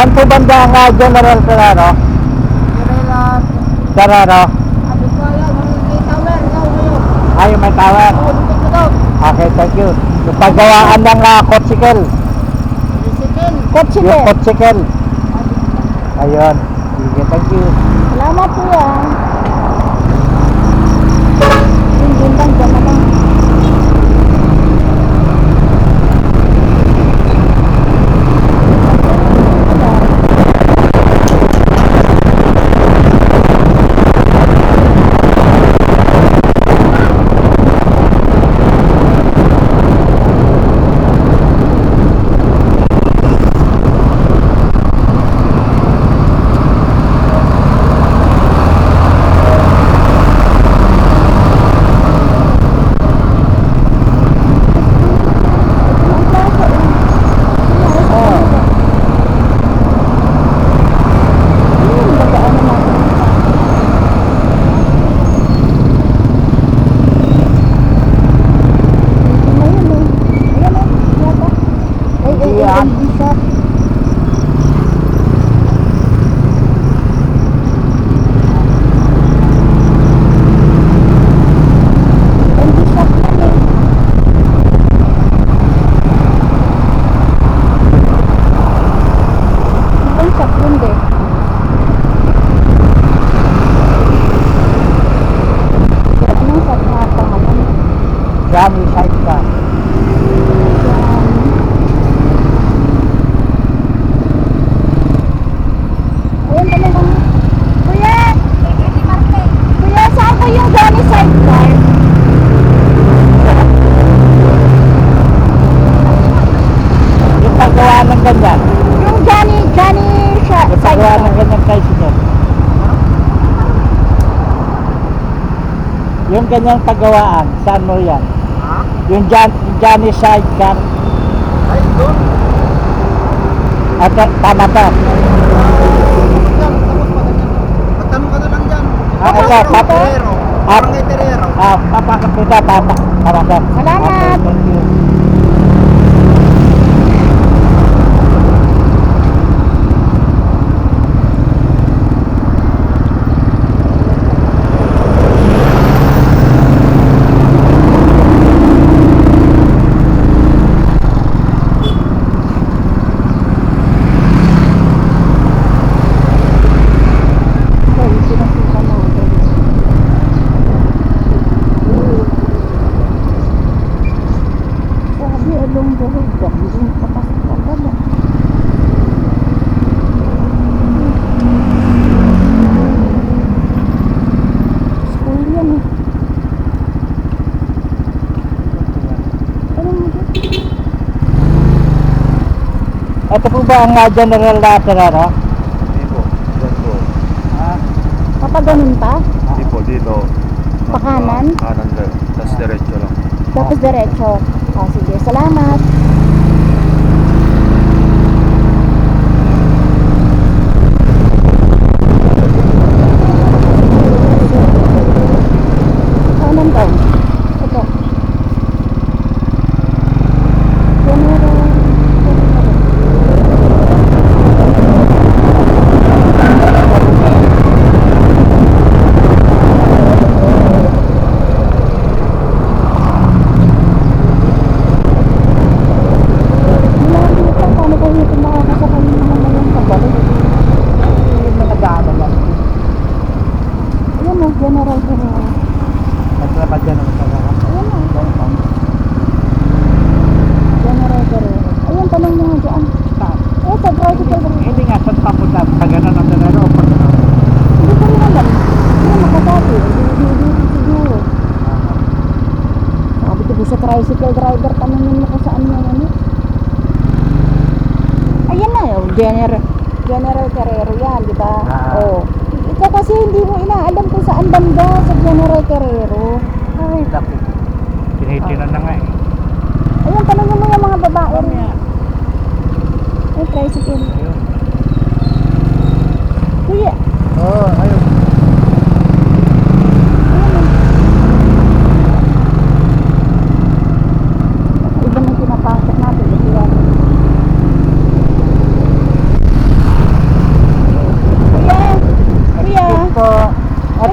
Saan po banda ang ah, General Ferraro? General, ano yung may tower, ngayon. Ay, may tower. Daw. Okay, thank you. Yung paggawaan ng uh, kotsikel. Tricycle. Yung kotsikel. Ayun. Sige, thank you. Salamat po yan. Yung ganyang paggawaan, saan mo yan? Yung Jan, Johnny Sidecar. Ay, doon. At tama to. Yan, tapos pa ganyan. Magtanong ka na lang dyan. Ah, ito, pap- Terero. Ah. Barangay Terero. Ah, papakapita, tama. Tama to. Salamat. Okay, thank you. Ayun, sinasukan natin. Sabi, along the road, hindi papasok agad ah. School yan eh. Ano mo dyan? Ito po ba ang uh, General uh, Ferraro? Hindi po. Yan po. Ah, Papaganon pa? Hindi po, dito. Pakanan? Kanan lang. Tapos diretso lang. Tapos diretso. O sige, salamat. Kanan daw. Ito. General. Wala dito. Paano ko dito makakasakay ng mga ngayon kabalik? yung mga nag-ano yan. Ayan o, General Ferrero. Nagtrabaho dyan ang Ferraro. Ayan o. General Ferrero. Ayan, tanong mo nga dyan. Eh, sa tricycle. Hindi, hindi nga, saan papunta? Pag ano ng Ferraro o pag ano? Hindi ko rin alam. Hindi makasabi. Hindi dito siguro. Sabi tricycle driver, tanongin mo kung saan yung ano. Ayan na, yung General, General Carrero yan, di ba? Ah. Oo. Ikaw kasi hindi mo inaalam kung saan banda sa General Carrero. Ay, naku. Tinitinan na nga eh. Ayun, tanongin mo yung mga babae rin. Mamaya. Ay, tricycle. Ayun. Kuya, Oo, ayun. ayun o. Iba na pinapasok natin. Ito yan.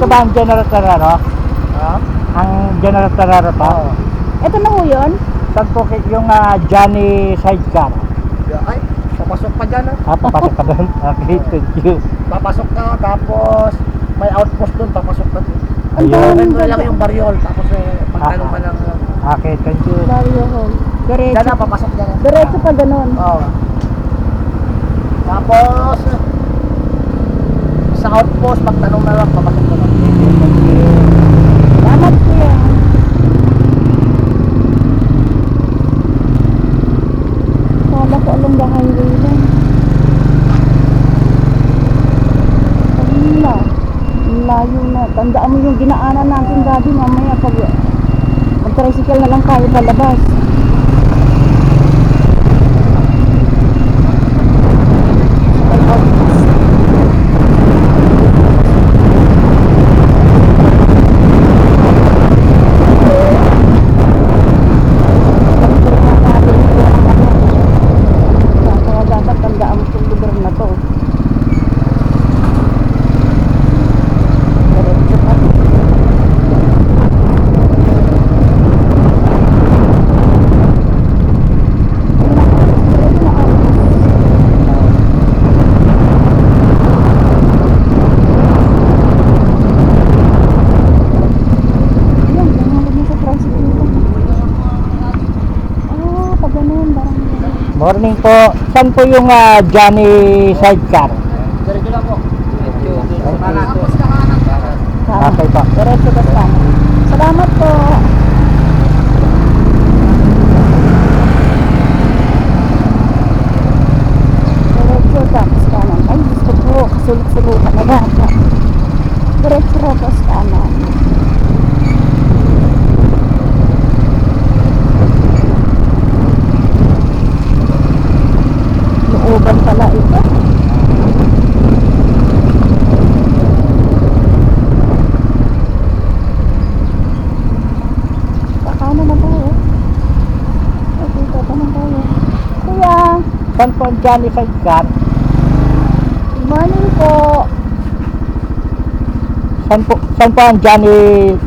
Ba ang General Terrero? Ha? Ang General Terrero to? Oo. Ito na ho yun? Saan po kay- yung ah, Johnny Sidecar? Ay, papasok pa dyan ah. Ah, papasok ka doon? Okay, thank you. Papasok ka, tapos may outpost doon, papasok ka doon. Ang Ayun. Meron lang yung baryol, tapos eh, magtanong ka ng... Okay, thank you. Barrio Hall. Dyan Diretso. na, papasok dyan. Diretso pa ganun. Oo. Tapos, sa outpost, magtanong na lang, papasok ka doon. Salamat kuya. Kala ko along the highway lang. Wala. Ang Layo na. Tandaan mo yung ginaanan natin dati mamaya pag mag-tricycle na lang tayo palabas. ang Morning po. Saan po yung ah, Johnny Sidecar? Diretso lang po. Diretso. Okay po. Diretso ka sa Salamat po. Diretso tapos kanan. Ay, gusto ko. Kasulok-sulukan na yata. Diretso tapos kanan. Looban pala ito. Kakano na tayo. Okay, tata na tayo. Kuya, Saan po ang Johnny Sidecar? good morning po. Saan po, saan po ang Johnny,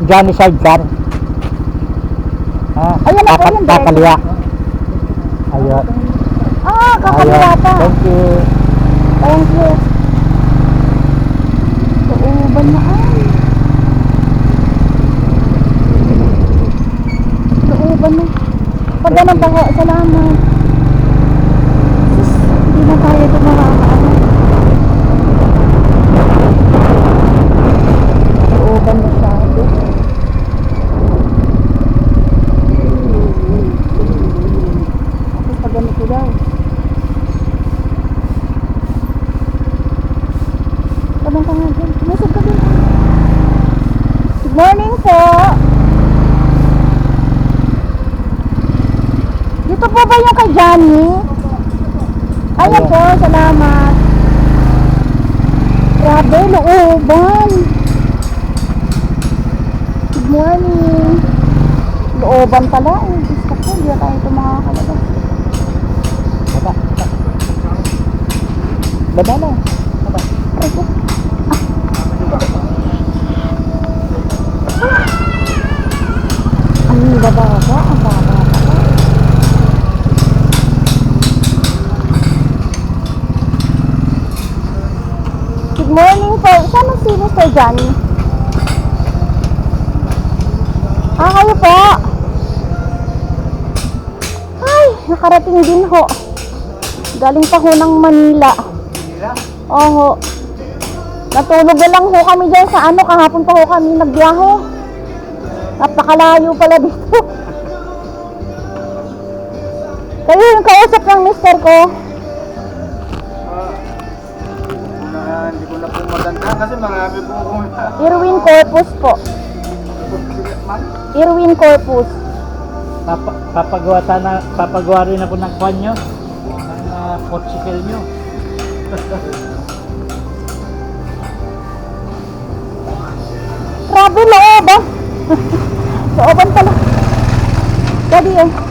Johnny Sidecar? Ah, Ayun na po kaka- yun, kakaliwa. Ayun. Pa. Thank you. Thank you. Looban na ay. Looban na. Pag ganun pa ho, salamat. Sus, hindi na tayo ito makakaano. Looban na sabi. Tapos pag ganito daw. Tanong ka nga dyan. Sumusog ka dun. Good morning po. Dito po ba yung kay Johnny? Ayan po, salamat. Grabe, looban. Good morning. Looban pala eh. Gusto ko, hindi tayo ito makakalabas. Baba. Baba na. Ay, ko. Ah. Ang bababa, ang baba pala. Good morning po. Saan Johnny? Ah, kayo po. Ay, nakarating din ho. Galing pa ho ng Manila. Oo. Natulog na lang ho kami dyan sa ano, kahapon pa ho kami nagbiyahe. Napakalayo pala dito. Kayo yung kausap ng mister ko. Maganda kasi marami po akong... Irwin Corpus po. Irwin Corpus. Papa, papagawa, sana, papagawa rin ako ng kwan nyo. Ng uh, porticle nyo. Grabe, loob ah. Looban pala. Daddy eh. Eh,